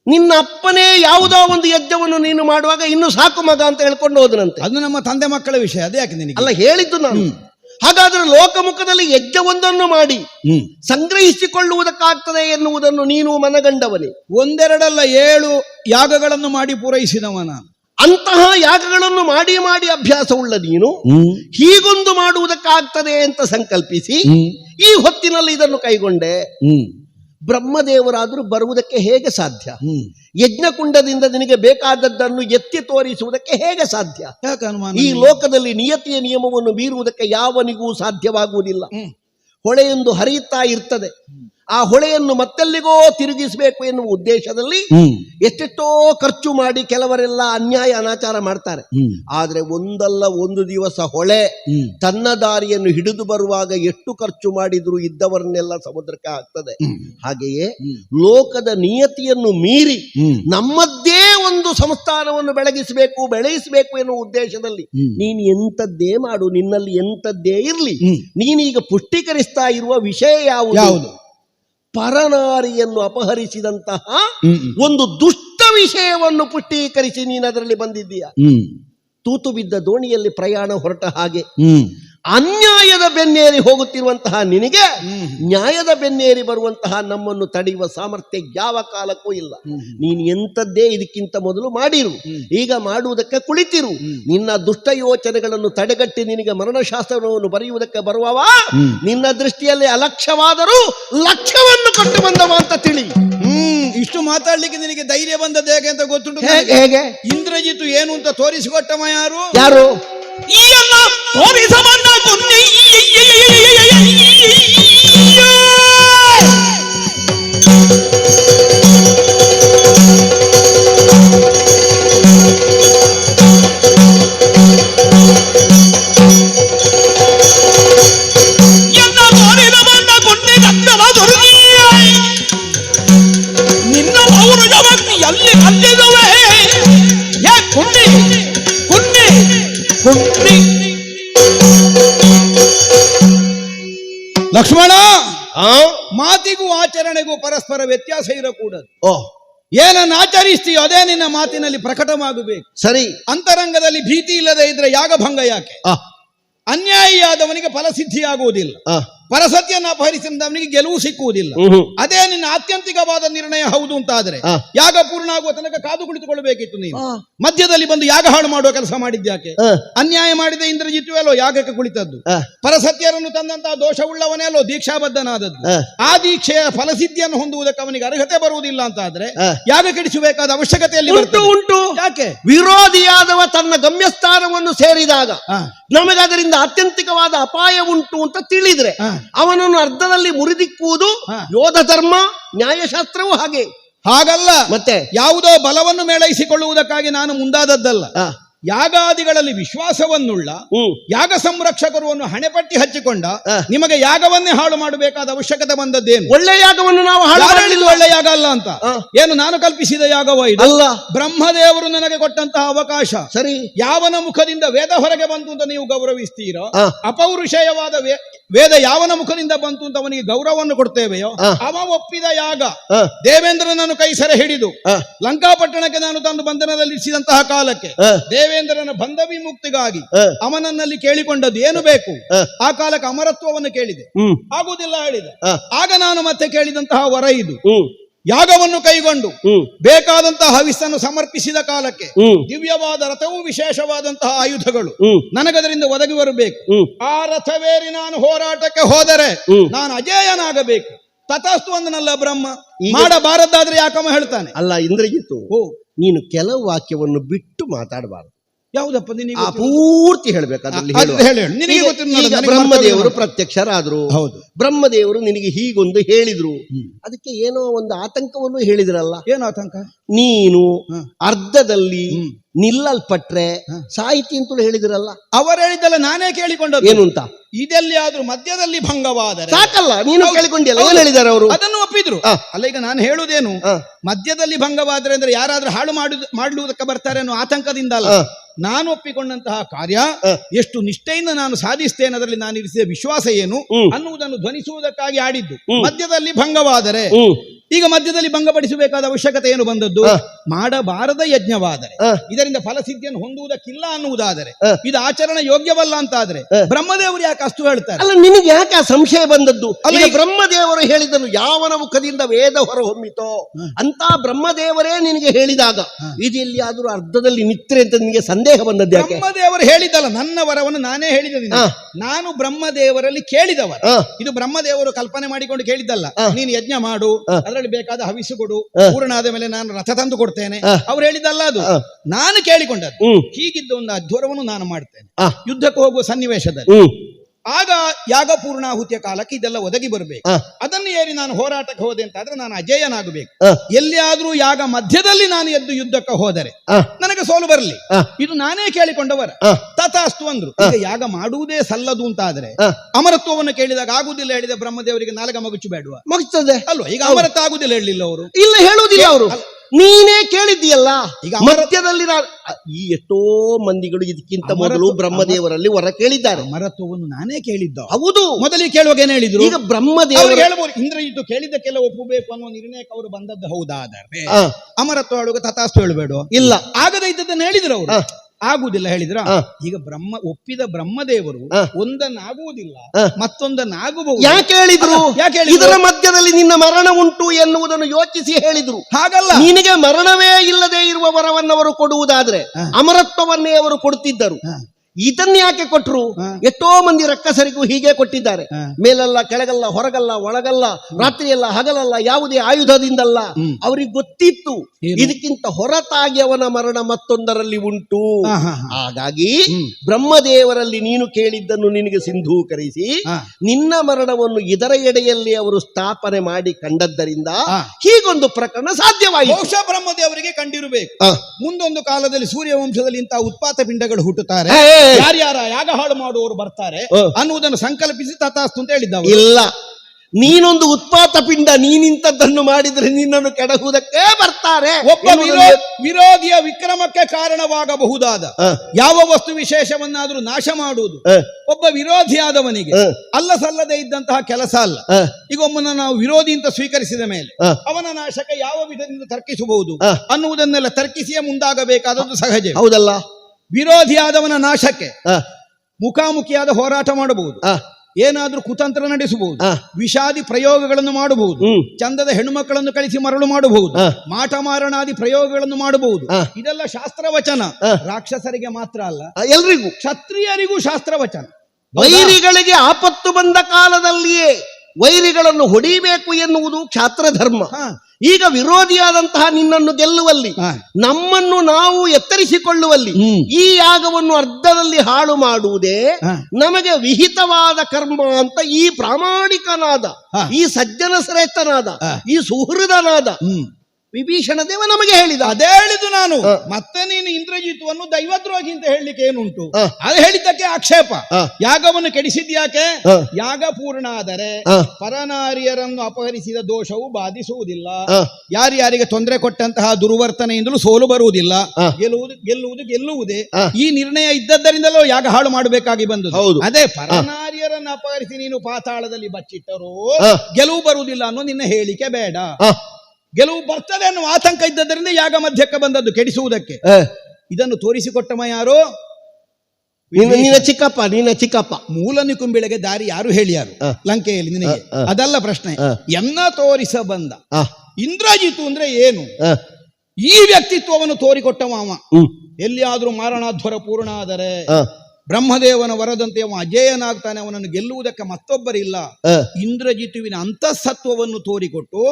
ನಿನ್ನ ಅಪ್ಪನೇ ಯಾವುದೋ ಒಂದು ಯಜ್ಞವನ್ನು ನೀನು ಮಾಡುವಾಗ ಇನ್ನು ಸಾಕು ಮಗ ಅಂತ ಹೇಳ್ಕೊಂಡು ಹೋದನಂತೆ. ಅದು ನಮ್ಮ ತಂದೆ ಮಕ್ಕಳ ವಿಷಯ ಅದೇ ಯಾಕೆ ನಿನಗೆ? ಅಲ್ಲ ಹೇಳಿದ್ದು ನಾನು. ಹಾಗಾದ್ರೆ ಲೋಕಮುಖದಲ್ಲಿ ಯಜ್ಞವೊಂದನ್ನು ಮಾಡಿ ಸಂಗ್ರಹಿಸಿಕೊಳ್ಳುವುದಕ್ಕಾಗ್ತದೆ ಎನ್ನುವುದನ್ನು ನೀನು ಮನಗಂಡವನೇ. ಒಂದೆರಡಲ್ಲ ಏಳು ಯಾಗಗಳನ್ನು ಮಾಡಿ ಪೂರೈಸಿದವನ. ನಾನು ಅಂತಹ ಯಾಗಗಳನ್ನು ಮಾಡಿ ಮಾಡಿ ಅಭ್ಯಾಸವುಳ್ಳ ನೀನು ಹೀಗೊಂದು ಮಾಡುವುದಕ್ಕಾಗ್ತದೆ ಅಂತ ಸಂಕಲ್ಪಿಸಿ ಈ ಹೊತ್ತಿನಲ್ಲಿ ಇದನ್ನು ಕೈಗೊಂಡೆ. ಬ್ರಹ್ಮದೇವರಾದರೂ ಬರುವುದಕ್ಕೆ ಹೇಗೆ ಸಾಧ್ಯ? ಯಜ್ಞಕುಂಡದಿಂದ ನಿನಗೆ ಬೇಕಾದದ್ದನ್ನು ಎತ್ತಿ ತೋರಿಸುವುದಕ್ಕೆ ಹೇಗೆ ಸಾಧ್ಯ? ಈ ಲೋಕದಲ್ಲಿ ನಿಯತಿಯ ನಿಯಮವನ್ನು ಮೀರುವುದಕ್ಕೆ ಯಾವನಿಗೂ ಸಾಧ್ಯವಾಗುವುದಿಲ್ಲ. ಹೊಳೆಯೊಂದು ಹರಿಯುತ್ತಾ ಇರ್ತದೆ. ಆ ಹೊಳೆಯನ್ನು ಮತ್ತೆಲ್ಲಿಗೋ ತಿರುಗಿಸಬೇಕು ಎನ್ನುವ ಉದ್ದೇಶದಲ್ಲಿ ಎಷ್ಟೆಷ್ಟೋ ಖರ್ಚು ಮಾಡಿ ಕೆಲವರೆಲ್ಲ ಅನ್ಯಾಯ ಅನಾಚಾರ ಮಾಡ್ತಾರೆ. ಆದ್ರೆ ಒಂದಲ್ಲ ಒಂದು ದಿವಸ ಹೊಳೆ ತನ್ನ ದಾರಿಯನ್ನು ಹಿಡಿದು ಬರುವಾಗ ಎಷ್ಟು ಖರ್ಚು ಮಾಡಿದ್ರು ಇದ್ದವರನ್ನೆಲ್ಲ ಸಮುದ್ರಕ್ಕೆ ಆಗ್ತದೆ ಹಾಗೆಯೇ ಲೋಕದ ನಿಯತಿಯನ್ನು ಮೀರಿ ನಮ್ಮದ್ದೇ ಒಂದು ಸಂಸ್ಥಾನವನ್ನು ಬೆಳಗಿಸಬೇಕು ಬೆಳೆಯಿಸಬೇಕು ಎನ್ನುವ ಉದ್ದೇಶದಲ್ಲಿ ನೀನು ಎಂಥದ್ದೇ ಮಾಡು ನಿನ್ನಲ್ಲಿ ಎಂಥದ್ದೇ ಇರಲಿ. ನೀನೀಗ ಪುಷ್ಟೀಕರಿಸ್ತಾ ಇರುವ ವಿಷಯ ಯಾವುದು? ಪರನಾರಿಯನ್ನು ಅಪಹರಿಸಿದಂತಹ ಒಂದು ದುಷ್ಟ ವಿಷಯವನ್ನು ಪುಷ್ಟೀಕರಿಸಿ ನೀನು ಅದರಲ್ಲಿ ಬಂದಿದ್ದೀಯ ತೂತು ಬಿದ್ದ ದೋಣಿಯಲ್ಲಿ ಪ್ರಯಾಣ ಹೊರಟ ಹಾಗೆ ಅನ್ಯಾಯದ ಬೆನ್ನೇರಿ ಹೋಗುತ್ತಿರುವಂತಹ ನಿನಗೆ ನ್ಯಾಯದ ಬೆನ್ನೇರಿ ಬರುವಂತಹ ನಮ್ಮನ್ನು ತಡೆಯುವ ಸಾಮರ್ಥ್ಯ ಯಾವ ಕಾಲಕ್ಕೂ ಇಲ್ಲ. ನೀನು ಎಂಥದ್ದೇ ಇದಕ್ಕಿಂತ ಮೊದಲು ಮಾಡಿರು. ಈಗ ಮಾಡುವುದಕ್ಕೆ ಕುಳಿತಿರು. ನಿನ್ನ ದುಷ್ಟ ಯೋಚನೆಗಳನ್ನು ತಡೆಗಟ್ಟಿ ನಿನಗೆ ಮರಣಶಾಸ್ತ್ರವನ್ನು ಬರೆಯುವುದಕ್ಕೆ ಬರುವವ? ನಿನ್ನ ದೃಷ್ಟಿಯಲ್ಲಿ ಅಲಕ್ಷ್ಯವಾದರೂ ಲಕ್ಷ್ಯವನ್ನು ಕೊಟ್ಟು ಬಂದವ ಅಂತ ತಿಳಿ. ಹ್ಮ್. ಇಷ್ಟು ಮಾತಾಡ್ಲಿಕ್ಕೆ ನಿನಗೆ ಧೈರ್ಯ ಬಂದದ್ದು ಹೇಗೆ ಅಂತ ಗೊತ್ತುಂಟು ಹೇಗೆ ಹೇಗೆ? ಇಂದ್ರಜಿತು ಏನು ಅಂತ ತೋರಿಸಿಕೊಟ್ಟಮ್ಮ ಯಾರು? ಯಾರು? ಈ ಎಲ್ಲ ತೋರಿಸಬಂದ ಲಕ್ಷ್ಮಣ! ಆ? ಮಾತಿಗೂ ಆಚರಣೆಗೂ ಪರಸ್ಪರ ವ್ಯತ್ಯಾಸ ಇರಕೂಡದು. ಓ. ಏನನ್ನು ಆಚರಿಸ್ತೀಯೋ ಅದೇ ನಿನ್ನ ಮಾತಿನಲ್ಲಿ ಪ್ರಕಟವಾಗಬೇಕು. ಸರಿ. ಅಂತರಂಗದಲ್ಲಿ ಭೀತಿ ಇಲ್ಲದೆ ಇದ್ರೆ ಯಾಗಭಂಗ ಯಾಕೆ? ಆ. ಅನ್ಯಾಯಿಯಾದವನಿಗೆ ಫಲಸಿದ್ಧಿಯಾಗುವುದಿಲ್ಲ. ಆ ಪರಸತ್ಯನ ಅಪಹರಿಸಿದವನಿಗೆ ಗೆಲುವು ಸಿಕ್ಕುವುದಿಲ್ಲ. ಅದೇ ನಿನ್ನ ಆತ್ಯಂತಿಕವಾದ ನಿರ್ಣಯ ಹೌದು ಅಂತಾದ್ರೆ ಆದ್ರೆ ಯಾಗ ಪೂರ್ಣ ಆಗುವ ತನಕ ಕಾದು ಕುಳಿತುಕೊಳ್ಳಬೇಕಿತ್ತು ನೀನು. ಮಧ್ಯದಲ್ಲಿ ಬಂದು ಯಾಗ ಹಾಳು ಮಾಡುವ ಕೆಲಸ ಮಾಡಿದ್ಯಾಕೆ. ಅನ್ಯಾಯ ಮಾಡಿದ ಇಂದ್ರಜಿತ್ತು ಅಲ್ಲೋ ಯಾಗಕ್ಕೆ ಕುಳಿತದ್ದು. ಪರಸತ್ಯರನ್ನು ತಂದಂತಹ ದೋಷವುಳ್ಳವನೇ ಅಲ್ಲೋ ದೀಕ್ಷಾಬದ್ಧನಾದದ್ದು? ಆ. ದೀಕ್ಷೆಯ ಫಲಸಿದ್ಧಿಯನ್ನು ಹೊಂದುವುದಕ್ಕೆ ಅವನಿಗೆ ಅರ್ಹತೆ ಬರುವುದಿಲ್ಲ ಅಂತ ಆದ್ರೆ ಯಾಗ ಕೆಡಿಸಬೇಕಾದ ಅವಶ್ಯಕತೆಯಲ್ಲಿ ಉಂಟು ಯಾಕೆ? ವಿರೋಧಿಯಾದವ ತನ್ನ ಗಮ್ಯಸ್ಥಾನವನ್ನು ಸೇರಿದಾಗ. ನಮಗೆ ಅದರಿಂದ ಆತ್ಯಂತಿಕವಾದ ಅಪಾಯ ಉಂಟು ಅಂತ ತಿಳಿದ್ರೆ. ಅವನನ್ನು ಅರ್ಧದಲ್ಲಿ ಮುರಿದಿಕ್ಕುವುದು. ಯೋಧ ಧರ್ಮ ನ್ಯಾಯಶಾಸ್ತ್ರವೂ ಹಾಗೆ. ಹಾಗಲ್ಲ. ಮತ್ತೆ? ಯಾವುದೋ ಬಲವನ್ನು ಮೇಳೈಸಿಕೊಳ್ಳುವುದಕ್ಕಾಗಿ ನಾನು ಮುಂದಾದದ್ದಲ್ಲ. ಯಾಗಾದಿಗಳಲ್ಲಿ ವಿಶ್ವಾಸವನ್ನುಳ್ಳ ಯಾಗ ಯಾಗ ಸಂರಕ್ಷಕರುವನ್ನು ಹಣೆಪಟ್ಟಿ ಹಚ್ಚಿಕೊಂಡ ನಿಮಗೆ ಯಾಗವನ್ನೇ ಹಾಳು ಮಾಡಬೇಕಾದ ಅವಶ್ಯಕತೆ ಬಂದದ್ದೇನು? ಒಳ್ಳೆ ಯಾಗವನ್ನು ನಾವು ಹಾಳು ಒಳ್ಳೆ ಯಾಗ ಅಲ್ಲ ಅಂತ? ಏನು ನಾನು ಕಲ್ಪಿಸಿದ ಯಾಗವ ಇದು? ಅಲ್ಲ. ಬ್ರಹ್ಮದೇವರು ನನಗೆ ಕೊಟ್ಟಂತಹ ಅವಕಾಶ. ಸರಿ. ಯಾವನ ಮುಖದಿಂದ ವೇದ ಹೊರಗೆ ಬಂತು ಅಂತ ನೀವು ಗೌರವಿಸ್ತೀರೋ. ಅಪೌರುಷೇಯವಾದ ವೇದ ಯಾವನ ಮುಖದಿಂದ ಬಂತು ಅಂತ ಅವನಿಗೆ ಗೌರವವನ್ನು ಕೊಡ್ತೇವೆಯೋ? ಅವ ಒಪ್ಪಿದ ಯಾಗ. ದೇವೇಂದ್ರನನ್ನು ಕೈ ಸೆರೆ ಹಿಡಿದು ಲಂಕಾಪಟ್ಟಣಕ್ಕೆ ನಾನು ತಂದು ಬಂಧನದಲ್ಲಿರಿಸಿದಂತಹ ಕಾಲಕ್ಕೆ ಆ, ದೇವೇಂದ್ರನ ಬಂಧ ವಿಮುಕ್ತಿಗಾಗಿ ಅವನನ್ನಲ್ಲಿ ಕೇಳಿಕೊಂಡದ್ದು ಏನು ಬೇಕು? ಆ. ಕಾಲಕ್ಕೆ ಅಮರತ್ವವನ್ನು ಕೇಳಿದೆ. ಆಗುವುದಿಲ್ಲ ಹೇಳಿದೆ. ಆಗ ನಾನು ಮತ್ತೆ ಕೇಳಿದಂತಹ ವರ ಇದು. ಯಾಗವನ್ನು ಕೈಗೊಂಡು ಬೇಕಾದಂತಹ ಹವಿಸ್ಸನ್ನು ಸಮರ್ಪಿಸಿದ ಕಾಲಕ್ಕೆ ದಿವ್ಯವಾದ ರಥವು ವಿಶೇಷವಾದಂತಹ ಆಯುಧಗಳು ನನಗದರಿಂದ ಒದಗಿ ಬರಬೇಕು. ಆ ರಥವೇರಿ ನಾನು ಹೋರಾಟಕ್ಕೆ ಹೋದರೆ. ನಾನು ಅಜೇಯನಾಗಬೇಕು. ತಥಾಸ್ತು ಅಂದನಲ್ಲ ಬ್ರಹ್ಮ? ಮಾಡಬಾರದಾದ್ರೆ ಯಾಕಮ್ಮ ಹೇಳ್ತಾನೆ? ಅಲ್ಲ ಇಂದ್ರಗಿತ್ತು ನೀನು ಕೆಲವು ವಾಕ್ಯವನ್ನು ಬಿಟ್ಟು ಮಾತಾಡಬಾರದು. ಯಾವುದಪ್ಪ ನಿನಗೆ ಆ ಪೂರ್ತಿ ಹೇಳ್ಬೇಕು ಅದ್ರಲ್ಲಿ ಅದು ಹೇಳುವ. ಹೇಳು, ಹೇಳು. ನಿನಗೆ ಗೊತ್ತಿಲ್ಲ ಬ್ರಹ್ಮದೇವರು. ಪ್ರತ್ಯಕ್ಷರಾದ್ರು ಹೌದು ಬ್ರಹ್ಮದೇವರು ನಿನಗೆ ಹೀಗೊಂದು ಹೇಳಿದ್ರು ಅದಕ್ಕೆ ಏನೋ ಒಂದು ಆತಂಕವನ್ನು ಹೇಳಿದ್ರಲ್ಲ ಏನು ಆತಂಕ ನೀನು ಅರ್ಧದಲ್ಲಿ. ನಿಲ್ಲಲ್ಪಟ್ರೆ ಸಾಹಿತಿ ಅಂತಲೂ ಹೇಳಿದ್ರಲ್ಲ. ಅವರು ಹೇಳಿದ್ದಲ್ಲ ನಾನೇ ಕೇಳಿಕೊಂಡದ್ದು. ಏನು ಅಂತ ಇದೆಲ್ಲಿ ಆದ್ರೂ ಮಧ್ಯದಲ್ಲಿ ಭಂಗವಾದರೆ ಸಾಕಲ್ಲ ನೀನು ಕೇಳಿಕೊಂಡಿಲ್ಲ ಕೇಳಿಕೊಂಡಿಯಲ್ಲ. ಏನ್ ಹೇಳಿದ್ದಾರೆ ಅವರು? ಅದನ್ನು ಒಪ್ಪಿದ್ರು. ಅಲ್ಲ ಈಗ ನಾನು ಹೇಳುದೇನು. ಮಧ್ಯದಲ್ಲಿ ಭಂಗವಾದರೆ ಅಂದ್ರೆ ಯಾರಾದ್ರೂ ಹಾಳು ಮಾಡುದು ಮಾಡ್ಲುವುದಕ್ಕೆ ಬರ್ತಾರೆ ಅನ್ನೋ ಆತಂಕದಿಂದ ಅಲ್ಲ ನಾನು ಒಪ್ಪಿಕೊಂಡಂತಹ ಕಾರ್ಯ ಎಷ್ಟು ನಿಷ್ಠೆಯಿಂದ ನಾನು ಸಾಧಿಸ್ತೇನೆ ಅದರಲ್ಲಿ ನಾನು ಇರಿಸಿದ ವಿಶ್ವಾಸ ಏನು ಅನ್ನುವುದನ್ನು ಧ್ವನಿಸುವುದಕ್ಕಾಗಿ ಆಡಿದ್ದು. ಮಧ್ಯದಲ್ಲಿ ಭಂಗವಾದರೆ ಈಗ ಮಧ್ಯದಲ್ಲಿ ಭಂಗಪಡಿಸಬೇಕಾದ ಅವಶ್ಯಕತೆ ಏನು ಬಂದದ್ದು? ಮಾಡಬಾರದ ಯಜ್ಞವಾದರೆ. ಇದರಿಂದ ಫಲಸಿದ್ಧಿಯನ್ನು ಹೊಂದುವುದಕ್ಕಿಲ್ಲ ಅನ್ನುವುದಾದರೆ. ಇದು ಆಚರಣೆ ಯೋಗ್ಯವಲ್ಲ ಅಂತಾದ್ರೆ ಆದ್ರೆ ಬ್ರಹ್ಮದೇವರು ಯಾಕೆ ಅಷ್ಟು ಹೇಳ್ತಾರೆ? ಅಲ್ಲ ನಿನಗೆ ಯಾಕೆ ಆ ಸಂಶಯ ಬಂದದ್ದು? ಅಲ್ಲ, ಬ್ರಹ್ಮದೇವರು ಹೇಳಿದನು ಯಾವನ ಮುಖದಿಂದ ವೇದ ಹೊರ ಹೊಮ್ಮಿತೋ ಅಂತ ಬ್ರಹ್ಮದೇವರೇ ನಿನಗೆ ಹೇಳಿದಾಗ ಇಲ್ಲಿ ಆದ್ರೂ ಅರ್ಧದಲ್ಲಿ ನಿತ್ರೆ ಅಂತ ನಿಮಗೆ ಸಂದೇಹ ಬಂದದ್ದು ಯಾಕೆ? ಬ್ರಹ್ಮದೇವರು ಹೇಳಿದಲ್ಲ ನನ್ನ ವರವನ್ನು ನಾನೇ ಹೇಳಿದ ನಾನು ಬ್ರಹ್ಮದೇವರಲ್ಲಿ ಕೇಳಿದವರು ಇದು ಬ್ರಹ್ಮದೇವರು ಕಲ್ಪನೆ ಮಾಡಿಕೊಂಡು ಕೇಳಿದ್ದಲ್ಲ. ನೀನು ಯಜ್ಞ ಮಾಡು ಆ. ಅದರಲ್ಲಿ ಬೇಕಾದ ಹವಿಸು ಕೊಡು. ಆ. ಪೂರ್ಣ ಆದ ಮೇಲೆ ನಾನು ರಥ ತಂದು ಕೊಡ್ತೇನೆ. ಅವ್ರು ಹೇಳಿದ್ದಲ್ಲ ಅದು. ನಾನು ಕೇಳಿಕೊಂಡದ್ದು. ಹೀಗಿದ್ದ ಒಂದು ಅಧ್ವರವನ್ನು ನಾನು ಮಾಡ್ತೇನೆ. ಯುದ್ಧಕ್ಕೆ ಹೋಗುವ ಸನ್ನಿವೇಶದಲ್ಲಿ. ಆಗ ಯಾಗ ಪೂರ್ಣಾಹುತಿಯ ಕಾಲಕ್ಕೆ ಇದೆಲ್ಲ ಒದಗಿ ಬರಬೇಕು. ಅದನ್ನು ಏರಿ ನಾನು ಹೋರಾಟಕ್ಕೆ ಹೋದೆ ಅಂತ ಆದ್ರೆ ನಾನು ಅಜೇಯನಾಗಬೇಕು. ಎಲ್ಲಿಯಾದ್ರೂ ಯಾಗ ಮಧ್ಯದಲ್ಲಿ ನಾನು ಎದ್ದು ಯುದ್ಧಕ್ಕೆ ಹೋದರೆ ನನಗೆ ಸೋಲು ಬರಲಿ. ಇದು ನಾನೇ ಕೇಳಿಕೊಂಡವರ. ತಥಾಸ್ತು ಅಂದ್ರು. ಯಾಗ ಮಾಡುವುದೇ ಸಲ್ಲದು ಅಂತ ಆದ್ರೆ. ಅಮರತ್ವವನ್ನು ಕೇಳಿದಾಗ ಆಗುದಿಲ್ಲ ಹೇಳಿದ ಬ್ರಹ್ಮದೇವರಿಗೆ ನಾಲ್ಕ ಮಗುಚು ಬೇಡುವ? ಮುಗಿಸ್ತದೆ ಅಲ್ವಾ? ಈಗ ಅಮರತ್ವ ಆಗುದಿಲ್ಲ ಹೇಳಿಲ್ಲ ಅವರು. ಇಲ್ಲ ಹೇಳುವುದಿಲ್ಲ ಅವರು. ನೀನೇ ಕೇಳಿದ್ದೀಯಲ್ಲ? ಈಗ ಮಧ್ಯದಲ್ಲಿ ಈ ಎಷ್ಟೋ ಮಂದಿಗಳು ಇದಕ್ಕಿಂತ ಮೊದಲು ಬ್ರಹ್ಮದೇವರಲ್ಲಿ ವರ ಕೇಳಿದ್ದಾರೆ ಮರತ್ವವನ್ನು ನಾನೇ ಕೇಳಿದ್ದ. ಹೌದು. ಮೊದಲಿಗೆ ಕೇಳುವಾಗ ಏನ್ ಹೇಳಿದ್ರು? ಈಗ ಬ್ರಹ್ಮದೇವರು ಹೇಳಬಹುದು ಹೇಳ್ಬೋದು ಕೇಳಿದ ಕೇಳಿದ್ದಕ್ಕೆಲ್ಲ ಒಪ್ಪಬೇಕು ಅನ್ನೋ ನಿರ್ಣಯಕ್ಕೆ ಅವರು ಬಂದದ್ದು ಹೌದಾದರೆ. ಅಮರತ್ವ ಹೇಳುವಾಗ ತಥಾಸ್ತು ಹೇಳಬೇಡ ಇಲ್ಲ. ಆಗದ ಇದ್ದದ್ದನ್ನು ಹೇಳಿದ್ರು ಅವರು. ಆ. ಆಗುದಿಲ್ಲ ಹೇಳಿದ್ರ ಈಗ ಬ್ರಹ್ಮ ಒಪ್ಪಿದ ಬ್ರಹ್ಮದೇವರು. ಒಂದನ್ನಾಗುವುದಿಲ್ಲ. ಮತ್ತೊಂದನ್ನಾಗಬಹುದು ಯಾಕೆ ಹೇಳಿದ್ರು ಯಾಕೆ ಇದರ ಮಧ್ಯದಲ್ಲಿ ನಿನ್ನ ಮರಣ ಉಂಟು ಎನ್ನುವುದನ್ನು ಯೋಚಿಸಿ ಹೇಳಿದ್ರು ಹಾಗಲ್ಲ ನಿನಗೆ ಮರಣವೇ ಇಲ್ಲದೆ ಇರುವ ವರವನ್ನು ಅವರು ಕೊಡುವುದಾದ್ರೆ. ಅಮರತ್ವವನ್ನೇ ಅವರು ಕೊಡುತ್ತಿದ್ದರು. ಇದನ್ನ ಯಾಕೆ ಕೊಟ್ರು? ಎಷ್ಟೋ ಮಂದಿ ರಕ್ಕಸರಿಗೂ ಹೀಗೆ ಕೊಟ್ಟಿದ್ದಾರೆ. ಮೇಲಲ್ಲ ಕೆಳಗಲ್ಲ ಹೊರಗಲ್ಲ ಒಳಗಲ್ಲ ರಾತ್ರಿಯಲ್ಲ ಹಗಲಲ್ಲ ಯಾವುದೇ ಆಯುಧದಿಂದಲ್ಲ ಅವ್ರಿಗೆ ಗೊತ್ತಿತ್ತು. ಇದಕ್ಕಿಂತ ಹೊರತಾಗಿ ಅವನ ಮರಣ ಮತ್ತೊಂದರಲ್ಲಿ ಉಂಟು. ಹಾಗಾಗಿ ಬ್ರಹ್ಮದೇವರಲ್ಲಿ ನೀನು ಕೇಳಿದ್ದನ್ನು ನಿನಗೆ ಸಿಂಧೂಕರಿಸಿ. ನಿನ್ನ ಮರಣವನ್ನು ಇದರ ಎಡೆಯಲ್ಲಿ ಅವರು ಸ್ಥಾಪನೆ ಮಾಡಿ ಕಂಡದ್ದರಿಂದ ಹೀಗೊಂದು ಪ್ರಕರಣ ಸಾಧ್ಯವಾಯಿತು. ಬಹುಶಃ ಬ್ರಹ್ಮದೇವರಿಗೆ ಕಂಡಿರಬೇಕು. ಮುಂದೊಂದು ಕಾಲದಲ್ಲಿ ಸೂರ್ಯವಂಶದಲ್ಲಿ ಇಂತಹ ಉತ್ಪಾತ ಪಿಂಡಗಳು ಹುಟ್ಟುತ್ತಾರೆ. ಯಾರ್ಯಾರ ಯಾಗ ಹಾಳು ಮಾಡುವವರು ಬರ್ತಾರೆ. ಅನ್ನುವುದನ್ನು ಸಂಕಲ್ಪಿಸಿ ತಥಾಸ್ತು ಅಂತ ಹೇಳಿದ್ದ. ಇಲ್ಲ. ನೀನೊಂದು ಉತ್ಪಾತ ಪಿಂಡ ನೀನಿಂತದ್ದನ್ನು ಮಾಡಿದ್ರೆ ನಿನ್ನನ್ನು ಕೆಡಹುವುದಕ್ಕೆ ಬರ್ತಾರೆ ಒಬ್ಬ ವಿರೋಧಿಯ ವಿಕ್ರಮಕ್ಕೆ ಕಾರಣವಾಗಬಹುದಾದ. ಯಾವ ವಸ್ತು ವಿಶೇಷವನ್ನಾದ್ರೂ ನಾಶ ಮಾಡುವುದು. ಒಬ್ಬ ವಿರೋಧಿಯಾದವನಿಗೆ. ಅಲ್ಲ ಸಲ್ಲದೆ ಇದ್ದಂತಹ ಕೆಲಸ ಅಲ್ಲ. ಈಗ ಒಮ್ಮನ ನಾವು ವಿರೋಧಿ ಅಂತ ಸ್ವೀಕರಿಸಿದ ಮೇಲೆ ಅವನ ನಾಶಕ ಯಾವ ವಿಧದಿಂದ ತರ್ಕಿಸಬಹುದು ಅನ್ನುವುದನ್ನೆಲ್ಲ ತರ್ಕಿಸಿಯೇ ಮುಂದಾಗಬೇಕಾದದ್ದು ಸಹಜ ಹೌದಲ್ಲ? ವಿರೋಧಿಯಾದವನ ನಾಶಕ್ಕೆ ಮುಖಾಮುಖಿಯಾದ ಹೋರಾಟ ಮಾಡಬಹುದು. ಏನಾದರೂ ಕುತಂತ್ರ ನಡೆಸಬಹುದು. ವಿಷಾದಿ ಪ್ರಯೋಗಗಳನ್ನು ಮಾಡಬಹುದು. ಚಂದದ ಹೆಣ್ಣುಮಕ್ಕಳನ್ನು ಕಳಿಸಿ ಮರಳು ಮಾಡಬಹುದು. ಮಾಟ ಮಾರಣಾದಿ ಪ್ರಯೋಗಗಳನ್ನು ಮಾಡಬಹುದು. ಇದೆಲ್ಲ ಶಾಸ್ತ್ರವಚನ. ರಾಕ್ಷಸರಿಗೆ ಮಾತ್ರ ಅಲ್ಲ. ಎಲ್ರಿಗೂ. ಕ್ಷತ್ರಿಯರಿಗೂ ಶಾಸ್ತ್ರವಚನ. ವೈರಿಗಳಿಗೆ ಆಪತ್ತು ಬಂದ ಕಾಲದಲ್ಲಿಯೇ ವೈರಿಗಳನ್ನು ಹೊಡಿಬೇಕು ಎನ್ನುವುದು ಕ್ಷಾತ್ರ ಧರ್ಮ ಈಗ ವಿರೋಧಿಯಾದಂತಹ ನಿನ್ನನ್ನು ಗೆಲ್ಲುವಲ್ಲಿ ನಮ್ಮನ್ನು ನಾವು ಎತ್ತರಿಸಿಕೊಳ್ಳುವಲ್ಲಿ ಈ ಯಾಗವನ್ನು ಅರ್ಧದಲ್ಲಿ ಹಾಳು ಮಾಡುವುದೇ ನಮಗೆ ವಿಹಿತವಾದ ಕರ್ಮ ಅಂತ ಈ ಪ್ರಾಮಾಣಿಕನಾದ ಈ ಸಜ್ಜನ ಶ್ರೇಷ್ಠನಾದ ಈ ಸುಹೃದನಾದ ವಿಭೀಷಣ ದೇವ ನಮಗೆ ಹೇಳಿದ ಅದೇ ಹೇಳಿದ್ದು ನಾನು ಮತ್ತೆ ನೀನು ಇಂದ್ರಜಿತ್ವನ್ನು ದೈವದ್ರೋಹಿ ಅಂತ ಹೇಳಲಿಕ್ಕೆ ಏನುಂಟು. ಅದು ಹೇಳಿದ್ದಕ್ಕೆ ಆಕ್ಷೇಪ. ಯಾಗವನ್ನು ಕೆಡಿಸಿದ್ಯಾಕೆ ಯಾಗ ಪೂರ್ಣ ಆದರೆ. ಪರನಾರಿಯರನ್ನು ಅಪಹರಿಸಿದ ದೋಷವು ಬಾಧಿಸುವುದಿಲ್ಲ. ಯಾರ್ಯಾರಿಗೆ ತೊಂದರೆ ಕೊಟ್ಟಂತಹ ದುರ್ವರ್ತನೆಯಿಂದಲೂ ಸೋಲು ಬರುವುದಿಲ್ಲ. ಗೆಲ್ಲುವುದು ಗೆಲ್ಲುವುದು ಗೆಲ್ಲುವುದೇ ಈ ನಿರ್ಣಯ ಇದ್ದದ್ದರಿಂದಲೂ ಯಾಗ ಹಾಳು ಮಾಡಬೇಕಾಗಿ ಬಂದದ್ದು ಹೌದು. ಅದೇ ಪರನಾರಿಯರನ್ನು ಅಪಹರಿಸಿ ನೀನು ಪಾತಾಳದಲ್ಲಿ ಬಚ್ಚಿಟ್ಟರೂ ಗೆಲುವು ಬರುವುದಿಲ್ಲ ಅನ್ನೋ ನಿನ್ನ ಹೇಳಿಕೆ ಬೇಡ. ಗೆಲುವು ಬರ್ತದೆ ಅನ್ನುವ ಆತಂಕ ಇದ್ದದರಿಂದ ಯಾಗ ಮಧ್ಯಕ್ಕೆ ಬಂದದ್ದು ಕೆಡಿಸುವುದಕ್ಕೆ. ಇದನ್ನು ತೋರಿಸಿಕೊಟ್ಟಮ್ಮ ಯಾರು? ನಿನ್ನ ಚಿಕ್ಕಪ್ಪ ನೀನ ಚಿಕ್ಕಪ್ಪ. ಮೂಲ ನಿಕುಂಬಿಳೆಗೆ ದಾರಿ ಯಾರು ಹೇಳಿಯಾರು. ಲಂಕೆಯಲ್ಲಿ ನಿನಗೆ. ಅದಲ್ಲ ಪ್ರಶ್ನೆ. ಎನ್ನ ತೋರಿಸ ಬಂದ ಇಂದ್ರಜಿತು ಅಂದ್ರೆ ಏನು? ಈ ವ್ಯಕ್ತಿತ್ವವನ್ನು ತೋರಿಕೊಟ್ಟ ಅವ. ಹ್ಮ್, ಎಲ್ಲಿಯಾದ್ರೂ ಮಾರಣಾಧ್ವರ ಪೂರ್ಣ ಆದರೆ ಬ್ರಹ್ಮದೇವನ ವರದಂತೆ ಅವನು ಅಜೇಯನಾಗ್ತಾನೆ ಅವನನ್ನು ಗೆಲ್ಲುವುದಕ್ಕೆ ಮತ್ತೊಬ್ಬರಿಲ್ಲ. ಇಂದ್ರಜಿತುವಿನ ಅಂತಸತ್ವವನ್ನು ತೋರಿಕೊಟ್ಟು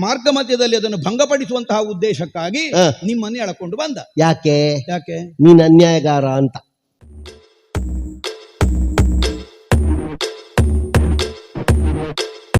ಮಾರ್ಗ ಮಧ್ಯದಲ್ಲಿ ಅದನ್ನು ಭಂಗಪಡಿಸುವಂತಹ ಉದ್ದೇಶಕ್ಕಾಗಿ ನಿಮ್ಮನ್ನೇ ನಿಮ್ಮನ್ನು ಎಳಕೊಂಡು ಬಂದ. ಯಾಕೆ? ಯಾಕೆ? ನೀನ್ ಅನ್ಯಾಯಗಾರ ಅಂತ.